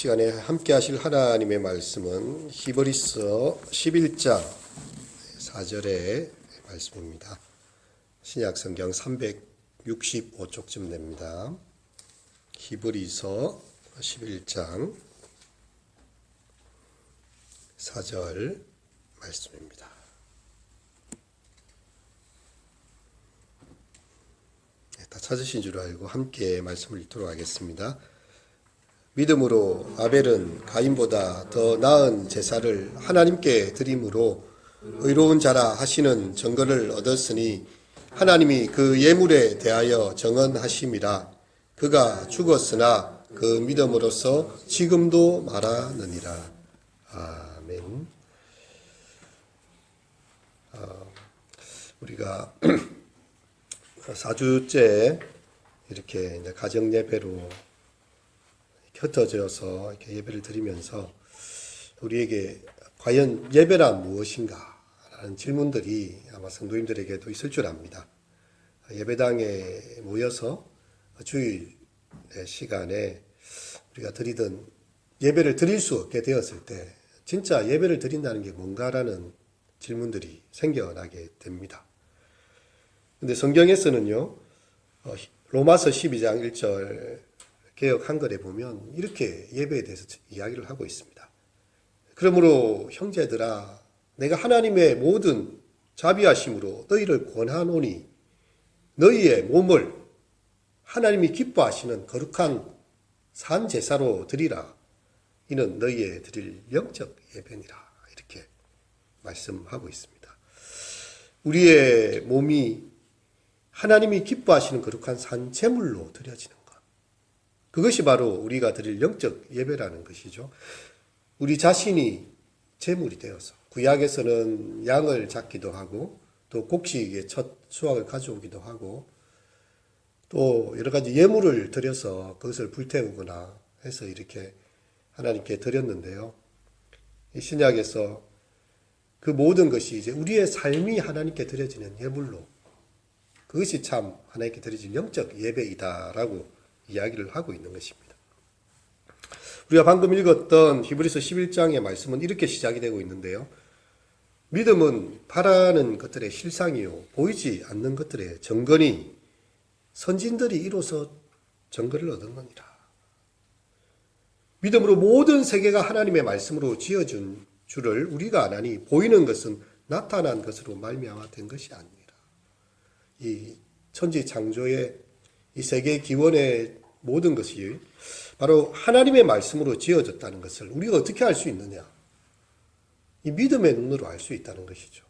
시간에 함께 하실 하나님의 말씀은 히브리서 11장 4절의 말씀입니다. 신약 성경 365쪽쯤 됩니다. 히브리서 11장 4절 말씀입니다. 네, 다 찾으신 줄 알고 함께 말씀을 읽도록 하겠습니다. 믿음으로 아벨은 가인보다 더 나은 제사를 하나님께 드림으로 의로운 자라 하시는 증거를 얻었으니 하나님이 그 예물에 대하여 정언하심이라 그가 죽었으나 그 믿음으로서 지금도 말하느니라 아멘. 어, 우리가 사주째 이렇게 이제 가정 예배로 흩어져서 이렇게 예배를 드리면서 우리에게 과연 예배란 무엇인가? 라는 질문들이 아마 성도님들에게도 있을 줄 압니다. 예배당에 모여서 주일 시간에 우리가 드리던 예배를 드릴 수 없게 되었을 때 진짜 예배를 드린다는 게 뭔가라는 질문들이 생겨나게 됩니다. 근데 성경에서는요, 어, 로마서 12장 1절 개혁 한글에 보면 이렇게 예배에 대해서 이야기를 하고 있습니다. 그러므로 형제들아 내가 하나님의 모든 자비하심으로 너희를 권하노니 너희의 몸을 하나님이 기뻐하시는 거룩한 산 제사로 드리라. 이는 너희의 드릴 영적 예배니라. 이렇게 말씀하고 있습니다. 우리의 몸이 하나님이 기뻐하시는 거룩한 산 제물로 드려지는 그것이 바로 우리가 드릴 영적 예배라는 것이죠. 우리 자신이 제물이 되어서 구약에서는 양을 잡기도 하고 또 곡식의 첫 수확을 가져오기도 하고 또 여러 가지 예물을 드려서 그것을 불태우거나 해서 이렇게 하나님께 드렸는데요. 이 신약에서 그 모든 것이 이제 우리의 삶이 하나님께 드려지는 예물로 그것이 참 하나님께 드려진 영적 예배이다라고 이야기를 하고 있는 것입니다. 우리가 방금 읽었던 히브리서 11장의 말씀은 이렇게 시작이 되고 있는데요. 믿음은 바라는 것들의 실상이요 보이지 않는 것들의 정건이 선진들이 이로써 정거를 얻었느니라. 믿음으로 모든 세계가 하나님의 말씀으로 지어준 줄을 우리가 아나니 보이는 것은 나타난 것으로 말미암아 된 것이 아니라 이 천지 창조의 이 세계 기원의 모든 것이 바로 하나님의 말씀으로 지어졌다는 것을 우리가 어떻게 알 수 있느냐? 이 믿음의 눈으로 알 수 있다는 것이죠.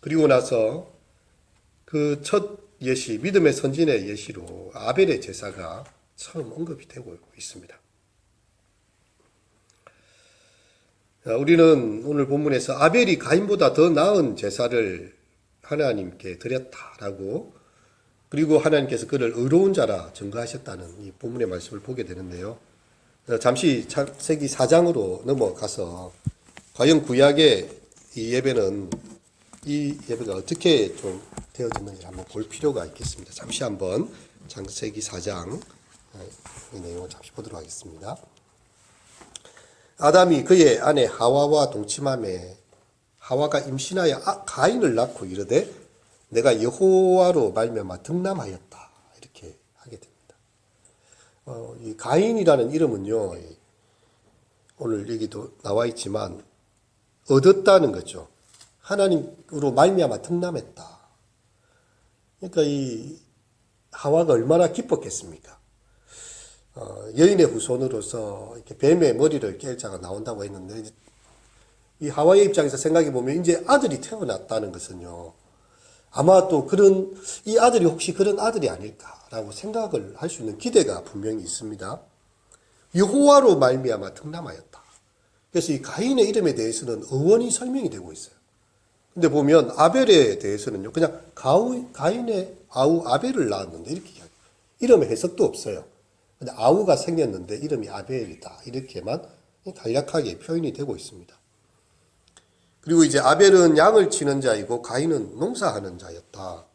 그리고 나서 그 첫 예시, 믿음의 선진의 예시로 아벨의 제사가 처음 언급이 되고 있습니다. 우리는 오늘 본문에서 아벨이 가인보다 더 나은 제사를 하나님께 드렸다라고 그리고 하나님께서 그를 의로운 자라 증거하셨다는 이 본문의 말씀을 보게 되는데요. 잠시 창세기 4장으로 넘어가서 과연 구약의 이 예배는 이 예배가 어떻게 좀 되어졌는지 한번 볼 필요가 있겠습니다. 잠시 한번 창세기 4장 이 내용을 잠시 보도록 하겠습니다. 아담이 그의 아내 하와와 동침함에 하와가 임신하여 아, 가인을 낳고 이르되 내가 여호와로 말미암아 등남하였다 이렇게 하게 됩니다. 어, 이 가인이라는 이름은요 오늘 여기도 나와 있지만 얻었다는 거죠. 하나님으로 말미암아 등남했다. 그러니까 이 하와가 얼마나 기뻤겠습니까? 어, 여인의 후손으로서 이렇게 뱀의 머리를 깰 자가 나온다고 했는데 이 하와의 입장에서 생각해 보면 이제 아들이 태어났다는 것은요. 아마 또 그런 이 아들이 혹시 그런 아들이 아닐까라고 생각을 할 수 있는 기대가 분명히 있습니다. 여호와로 말미암아 등남하였다. 그래서 이 가인의 이름에 대해서는 어원이 설명이 되고 있어요. 근데 보면 아벨에 대해서는요, 그냥 가우, 가인의 아우 아벨을 낳았는데 이렇게. 이름의 해석도 없어요. 근데 아우가 생겼는데 이름이 아벨이다. 이렇게만 간략하게 표현이 되고 있습니다. 그리고 이제 아벨은 양을 치는 자이고 가인은 농사하는 자였다.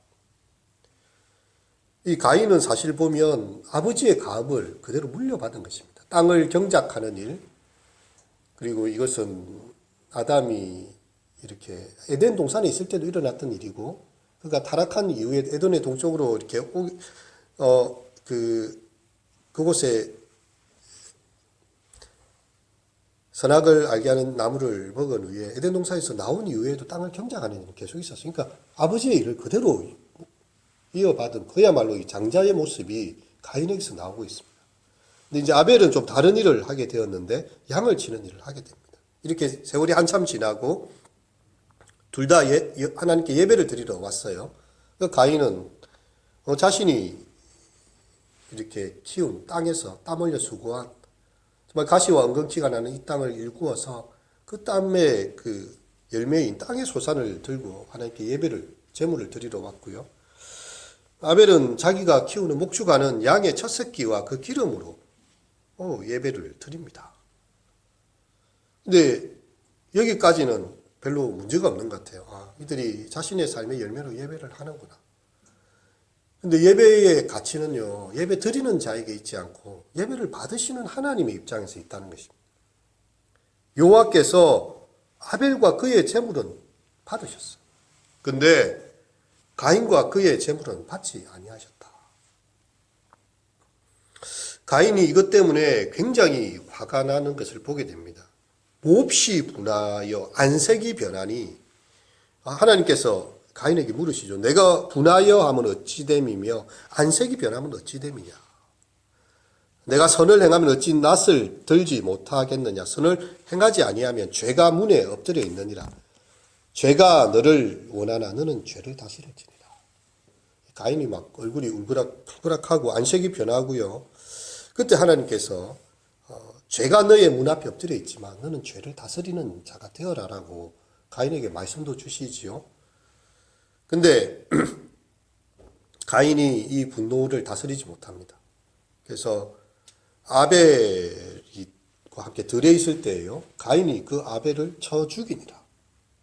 이 가인은 사실 보면 아버지의 가업을 그대로 물려받은 것입니다. 땅을 경작하는 일, 그리고 이것은 아담이 이렇게 에덴 동산에 있을 때도 일어났던 일이고, 그가 타락한 이후에 에덴의 동쪽으로 이렇게 오, 어, 그, 그곳에 선악을 알게 하는 나무를 먹은 후에 에덴 동산에서 나온 이후에도 땅을 경작하는 일은 계속 있었어요. 그러니까 아버지의 일을 그대로 이어받은 그야말로 이 장자의 모습이 가인에게서 나오고 있습니다. 근데 이제 아벨은 좀 다른 일을 하게 되었는데 양을 치는 일을 하게 됩니다. 이렇게 세월이 한참 지나고 둘다 예, 하나님께 예배를 드리러 왔어요. 그 가인은 어, 자신이 이렇게 키운 땅에서 땀 흘려 수고한 정말 가시와 엉겅퀴가 나는 이 땅을 일구어서 그 땀의 그 열매인 땅의 소산을 들고 하나님께 예배를 제물을 드리러 왔고요. 아벨은 자기가 키우는 목축하는 양의 첫 새끼와 그 기름으로 어, 예배를 드립니다. 근데 여기까지는 별로 문제가 없는 것 같아요. 아, 이들이 자신의 삶의 열매로 예배를 하는구나. 근데 예배의 가치는요, 예배 드리는 자에게 있지 않고 예배를 받으시는 하나님의 입장에서 있다는 것입니다. 여호와께서 아벨과 그의 제물은 받으셨어. 근데 가인과 그의 제물은 받지 아니하셨다. 가인이 이것 때문에 굉장히 화가 나는 것을 보게 됩니다. 몹시 분하여 안색이 변하니 아, 하나님께서 가인에게 물으시죠. 내가 분하여 하면 어찌 됨이며 안색이 변하면 어찌 됨이냐. 내가 선을 행하면 어찌 낯을 들지 못하겠느냐. 선을 행하지 아니하면 죄가 문에 엎드려 있느니라. 죄가 너를 원하나 너는 죄를 다스릴지니라. 가인이 막 얼굴이 울그락 풀그락하고 안색이 변하고요. 그때 하나님께서 어, 죄가 너의 문 앞에 엎드려 있지만 너는 죄를 다스리는 자가 되어라라고 가인에게 말씀도 주시지요. 근데 가인이 이 분노를 다스리지 못합니다. 그래서 아벨과 함께 들에 있을 때에요. 가인이 그 아벨을 쳐 죽이니라.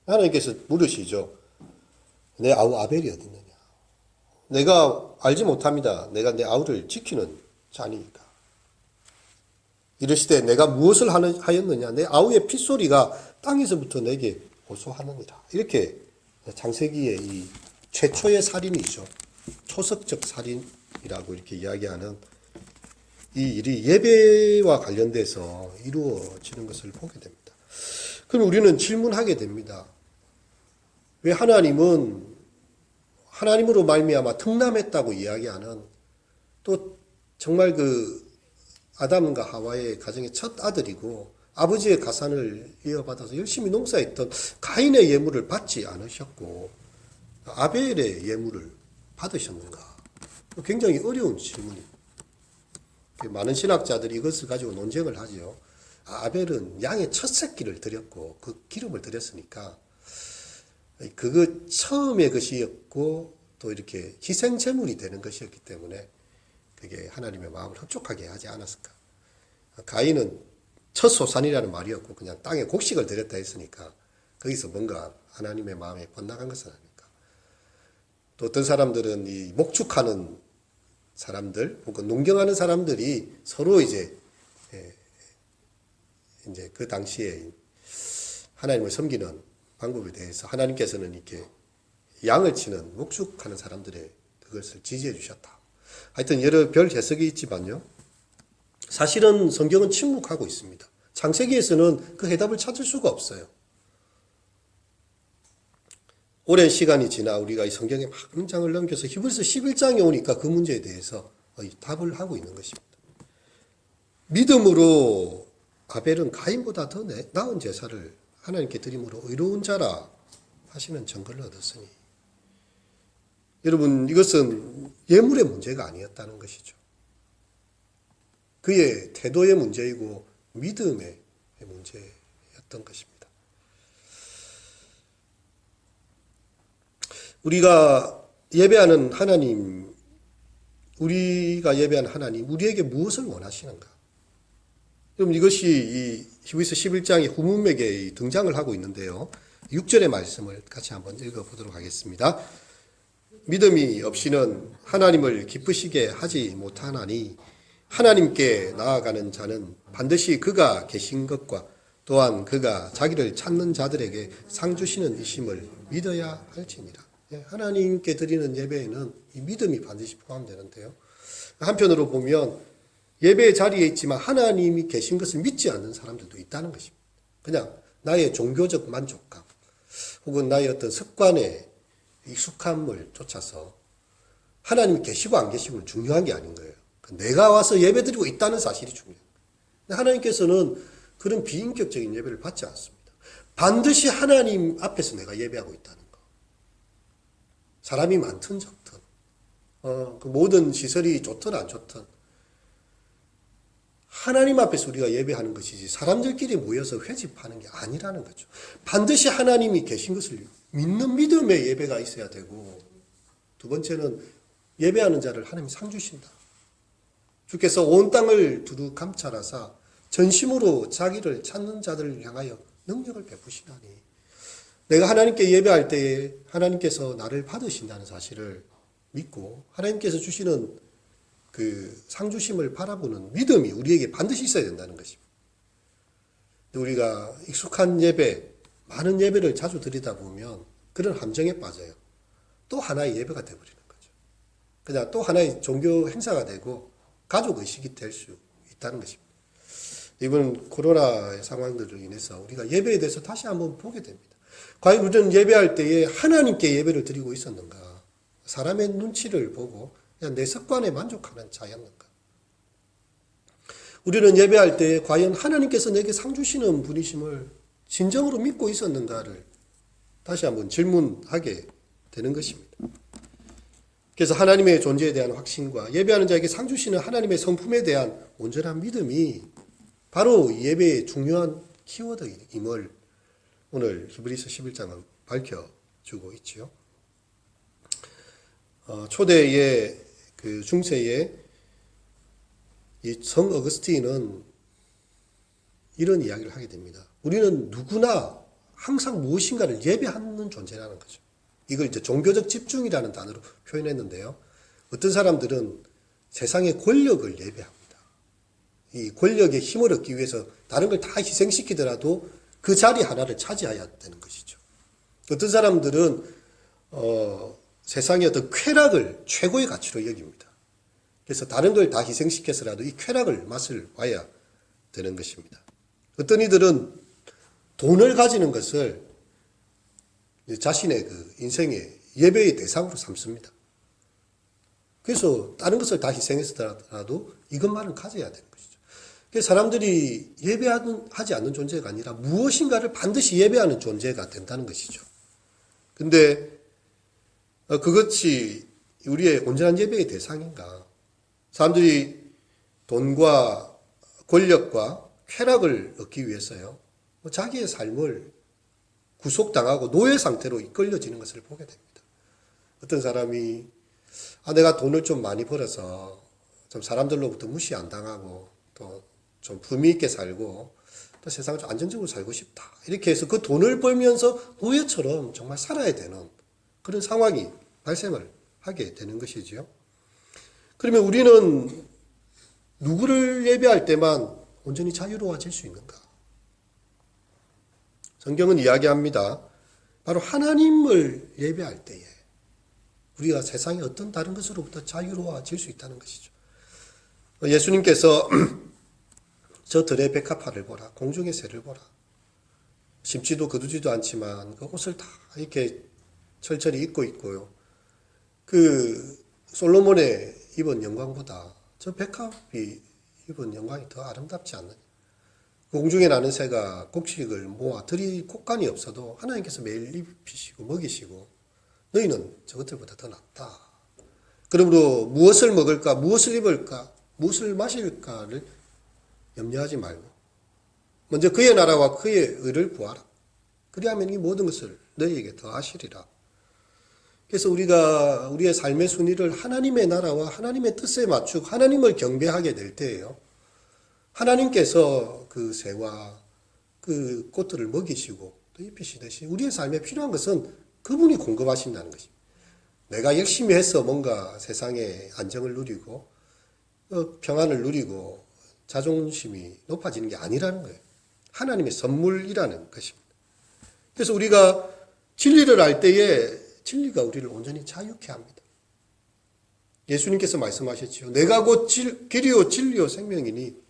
하나님께서 물으시죠. 내 아우 아벨이 어디 있느냐? 내가 알지 못합니다. 내가 내 아우를 지키는 자니까. 이르시되 내가 무엇을 하였느냐? 내 아우의 핏소리가 땅에서부터 내게 호소하느니라. 이렇게 장세기의 이 최초의 살인이죠. 초석적 살인이라고 이렇게 이야기하는 이 일이 예배와 관련돼서 이루어지는 것을 보게 됩니다. 그럼 우리는 질문하게 됩니다. 왜 하나님은 하나님으로 말미암아 특남했다고 이야기하는 또 정말 그 아담과 하와의 가정의 첫 아들이고 아버지의 가산을 이어받아서 열심히 농사했던 가인의 예물을 받지 않으셨고 아벨의 예물을 받으셨는가? 굉장히 어려운 질문입니다. 많은 신학자들이 이것을 가지고 논쟁을 하죠. 아벨은 양의 첫 새끼를 드렸고 그 기름을 드렸으니까 그거 처음의 것이었고 또 이렇게 희생 제물이 되는 것이었기 때문에 그게 하나님의 마음을 흡족하게 하지 않았을까. 가인은 첫 소산이라는 말이었고 그냥 땅에 곡식을 드렸다 했으니까 거기서 뭔가 하나님의 마음에 번나간 것은 아닐까. 또 어떤 사람들은 이 목축하는 사람들 혹은 농경하는 사람들이 서로 이제 예, 이제 그 당시에 하나님을 섬기는 방법에 대해서 하나님께서는 이렇게 양을 치는 목축하는 사람들의 그것을 지지해 주셨다. 하여튼 여러 별 해석이 있지만요. 사실은 성경은 침묵하고 있습니다. 창세기에서는 그 해답을 찾을 수가 없어요. 오랜 시간이 지나 우리가 이 성경에 막 문장을 넘겨서 히브리서 11장에 오니까 그 문제에 대해서 답을 하고 있는 것입니다. 믿음으로 아벨은 가인보다 더 나은 제사를 하나님께 드림으로 의로운 자라 하시는 증거를 얻었으니 여러분 이것은 예물의 문제가 아니었다는 것이죠. 그의 태도의 문제이고 믿음의 문제였던 것입니다. 우리가 예배하는 하나님, 우리가 예배하는 하나님, 우리에게 무엇을 원하시는가? 그럼 이것이 이 히브리서 11장의 후문맥에 등장을 하고 있는데요. 6절의 말씀을 같이 한번 읽어보도록 하겠습니다. 믿음이 없이는 하나님을 기쁘시게 하지 못하나니 하나님께 나아가는 자는 반드시 그가 계신 것과 또한 그가 자기를 찾는 자들에게 상 주시는 이심을 믿어야 할지니라. 예, 하나님께 드리는 예배에는 이 믿음이 반드시 포함되는데요. 한편으로 보면 예배 자리에 있지만 하나님이 계신 것을 믿지 않는 사람들도 있다는 것입니다. 그냥 나의 종교적 만족감 혹은 나의 어떤 습관에 익숙함을 쫓아서 하나님이 계시고 안 계시고는 중요한 게 아닌 거예요. 내가 와서 예배 드리고 있다는 사실이 중요해요. 하나님께서는 그런 비인격적인 예배를 받지 않습니다. 반드시 하나님 앞에서 내가 예배하고 있다는 거. 사람이 많든 적든, 어, 그 모든 시설이 좋든 안 좋든, 하나님 앞에서 우리가 예배하는 것이지 사람들끼리 모여서 회집하는 게 아니라는 거죠. 반드시 하나님이 계신 것을 믿는 믿음의 예배가 있어야 되고, 두 번째는 예배하는 자를 하나님이 상 주신다. 주께서 온 땅을 두루 감찰하사 전심으로 자기를 찾는 자들을 향하여 능력을 베푸시나니 내가 하나님께 예배할 때에 하나님께서 나를 받으신다는 사실을 믿고 하나님께서 주시는 그 상주심을 바라보는 믿음이 우리에게 반드시 있어야 된다는 것입니다. 우리가 익숙한 예배, 많은 예배를 자주 드리다 보면 그런 함정에 빠져요. 또 하나의 예배가 되어버리는 거죠. 그냥 또 하나의 종교 행사가 되고 가족 의식이 될 수 있다는 것입니다. 이번 코로나의 상황들로 인해서 우리가 예배에 대해서 다시 한번 보게 됩니다. 과연 우리는 예배할 때에 하나님께 예배를 드리고 있었는가? 사람의 눈치를 보고 그냥 내 습관에 만족하는 자였는가? 우리는 예배할 때 과연 하나님께서 내게 상 주시는 분이심을 진정으로 믿고 있었는가를 다시 한번 질문하게 되는 것입니다. 그래서 하나님의 존재에 대한 확신과 예배하는 자에게 상 주시는 하나님의 성품에 대한 온전한 믿음이 바로 예배의 중요한 키워드임을 오늘 히브리서 11장은 밝혀주고 있지요. 어, 초대의 그 중세의 이성 어거스틴은 이런 이야기를 하게 됩니다. 우리는 누구나 항상 무엇인가를 예배하는 존재라는 거죠. 이걸 이제 종교적 집중이라는 단어로 표현했는데요. 어떤 사람들은 세상의 권력을 예배합니다. 이 권력의 힘을 얻기 위해서 다른 걸 다 희생시키더라도 그 자리 하나를 차지해야 되는 것이죠. 어떤 사람들은 어, 세상의 어떤 쾌락을 최고의 가치로 여깁니다. 그래서 다른 걸 다 희생시켜서라도 이 쾌락을 맛을 봐야 되는 것입니다. 어떤 이들은 돈을 가지는 것을 자신의 그 인생의 예배의 대상으로 삼습니다. 그래서 다른 것을 다 희생해서라도 이것만은 가져야 되는 것이죠. 그래서 사람들이 예배하지 않는 존재가 아니라 무엇인가를 반드시 예배하는 존재가 된다는 것이죠. 근데 어, 그것이 우리의 온전한 예배의 대상인가? 사람들이 돈과 권력과 쾌락을 얻기 위해서요. 뭐 자기의 삶을 구속당하고 노예 상태로 이끌려지는 것을 보게 됩니다. 어떤 사람이 아 내가 돈을 좀 많이 벌어서 좀 사람들로부터 무시 안 당하고 또 좀 품위 있게 살고 또 세상을 좀 안정적으로 살고 싶다. 이렇게 해서 그 돈을 벌면서 노예처럼 정말 살아야 되는 그런 상황이 발생을 하게 되는 것이지요. 그러면 우리는 누구를 예배할 때만 온전히 자유로워질 수 있는가? 성경은 이야기합니다. 바로 하나님을 예배할 때에 우리가 세상의 어떤 다른 것으로부터 자유로워질 수 있다는 것이죠. 예수님께서 저 들의 백합화를 보라, 공중의 새를 보라. 심지도 거두지도 않지만 그 옷을 다 이렇게 철저히 입고 있고요. 그 솔로몬의 입은 영광보다 저 백합이 입은 영광이 더 아름답지 않느냐. 공중에 나는 새가 곡식을 모아 들이 곡간이 없어도 하나님께서 매일 입히시고 먹이시고 너희는 저것들보다 더 낫다. 그러므로 무엇을 먹을까, 무엇을 입을까, 무엇을 마실까를 염려하지 말고 먼저 그의 나라와 그의 의를 구하라. 그리하면 이 모든 것을 너희에게 더하시리라. 그래서 우리가 우리의 삶의 순위를 하나님의 나라와 하나님의 뜻에 맞추고 하나님을 경배하게 될 때예요. 하나님께서 그 새와 그 꽃들을 먹이시고 또 입히시듯이 우리의 삶에 필요한 것은 그분이 공급하신다는 것입니다. 내가 열심히 해서 뭔가 세상의 안정을 누리고 어, 평안을 누리고 자존심이 높아지는 게 아니라는 거예요. 하나님의 선물이라는 것입니다. 그래서 우리가 진리를 알 때에 진리가 우리를 온전히 자유케 합니다. 예수님께서 말씀하셨지요. 내가 곧 질, 길이요 진리요 생명이니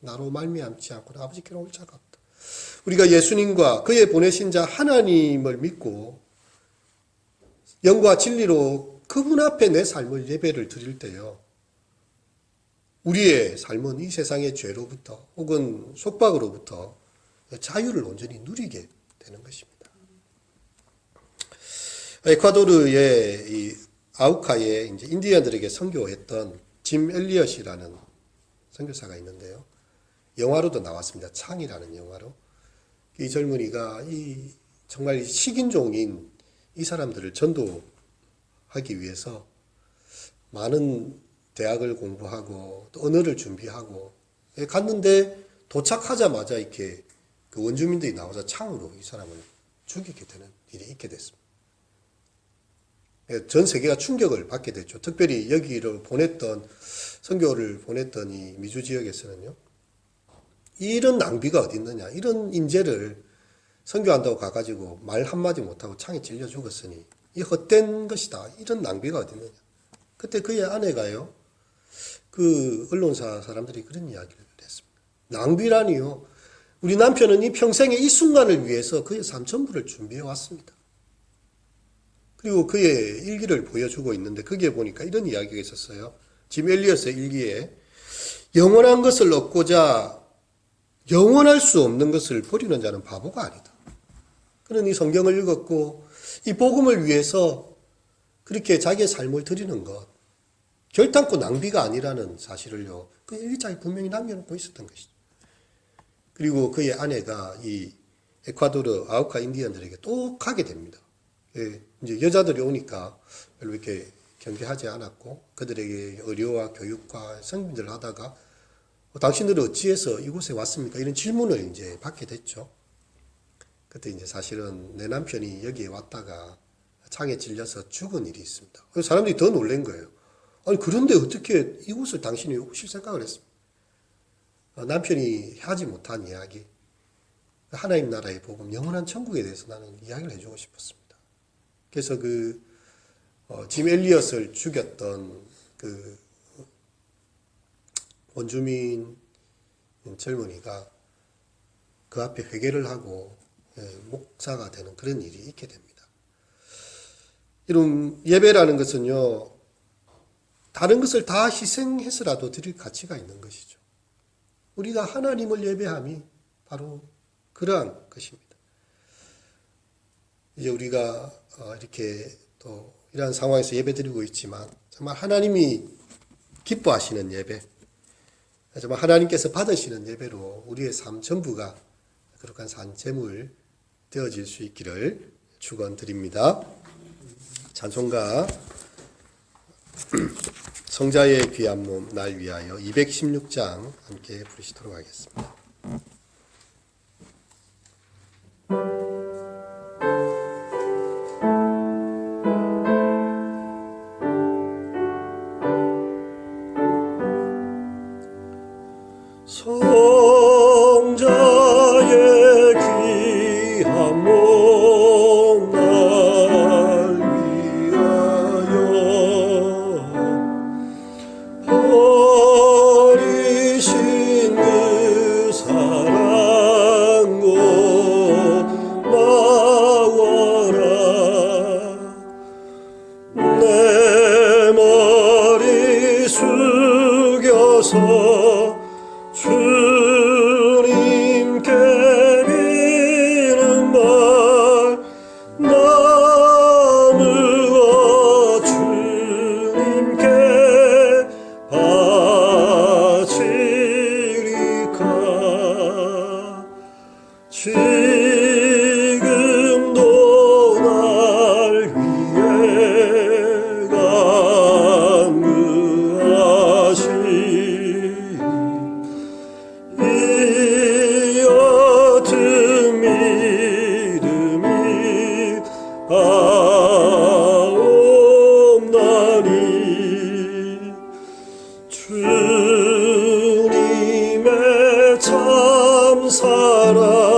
나로 말미암지 않고 아버지께로 올 자가 없다. 우리가 예수님과 그의 보내신 자 하나님을 믿고 영과 진리로 그분 앞에 내 삶을 예배를 드릴 때요. 우리의 삶은 이 세상의 죄로부터 혹은 속박으로부터 자유를 온전히 누리게 되는 것입니다. 에콰도르의 이 아우카에 이제 인디언들에게 선교했던 짐 엘리엇이라는 선교사가 있는데요. 영화로도 나왔습니다. 창이라는 영화로. 이 젊은이가 이 정말 식인종인 이 사람들을 전도하기 위해서 많은 대학을 공부하고 또 언어를 준비하고 예, 갔는데 도착하자마자 이렇게 그 원주민들이 나와서 창으로 이 사람을 죽이게 되는 일이 있게 됐습니다. 예, 전 세계가 충격을 받게 됐죠. 특별히 여기를 보냈던 선교를 보냈던 이 미주 지역에서는요. 이런 낭비가 어디 있느냐? 이런 인재를 선교한다고 가가지고 말 한마디 못하고 창에 찔려 죽었으니 이 헛된 것이다. 이런 낭비가 어디 있느냐? 그때 그의 아내가요. 그 언론사 사람들이 그런 이야기를 했습니다. 낭비라니요. 우리 남편은 이 평생의 이 순간을 위해서 그의 삶 전부를 준비해 왔습니다. 그리고 그의 일기를 보여주고 있는데 거기에 보니까 이런 이야기가 있었어요. 짐 엘리어스의 일기에 영원한 것을 얻고자 영원할 수 없는 것을 버리는 자는 바보가 아니다. 이 성경을 읽었고 이 복음을 위해서 그렇게 자기의 삶을 드리는 것 결단코 낭비가 아니라는 사실을요. 그 일자에 분명히 남겨놓고 있었던 것이죠. 그리고 그의 아내가 이 에콰도르 아우카 인디언들에게 또 가게 됩니다. 예, 이제 여자들이 오니까 별로 이렇게 경계하지 않았고 그들에게 의료와 교육과 성민들을 하다가 어, 당신들은 어찌해서 이곳에 왔습니까? 이런 질문을 이제 받게 됐죠. 그때 이제 사실은 내 남편이 여기에 왔다가 창에 찔려서 죽은 일이 있습니다. 사람들이 더 놀란 거예요. 아니 그런데 어떻게 이곳을 당신이 오실 생각을 했습니까? 어, 남편이 하지 못한 이야기, 하나님 나라의 복음, 영원한 천국에 대해서 나는 이야기를 해주고 싶었습니다. 그래서 그, 어, 짐 엘리엇을 죽였던 그 원주민 젊은이가 그 앞에 회개를 하고 예, 목사가 되는 그런 일이 있게 됩니다. 이런 예배라는 것은요, 다른 것을 다 희생해서라도 드릴 가치가 있는 것이죠. 우리가 하나님을 예배함이 바로 그러한 것입니다. 이제 우리가 어, 이렇게 또 이러한 상황에서 예배 드리고 있지만 정말 하나님이 기뻐하시는 예배, 정말 하나님께서 받으시는 예배로 우리의 삶 전부가 거룩한 산 제물 되어질 수 있기를 축원드립니다. 찬송가 성자의 귀한 몸 날 위하여 216장 함께 부르시도록 하겠습니다. sarà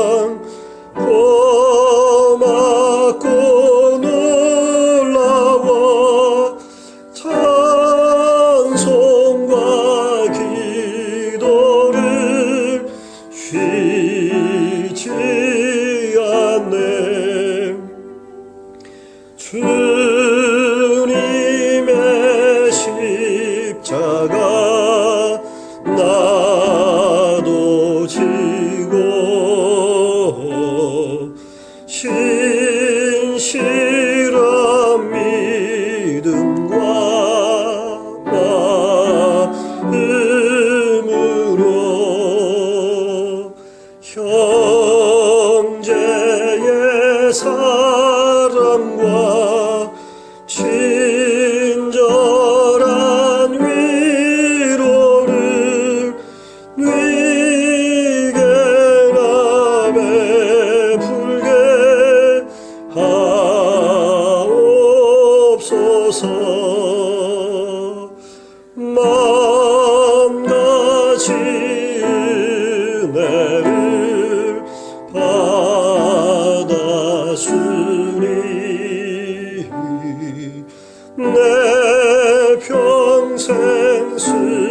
평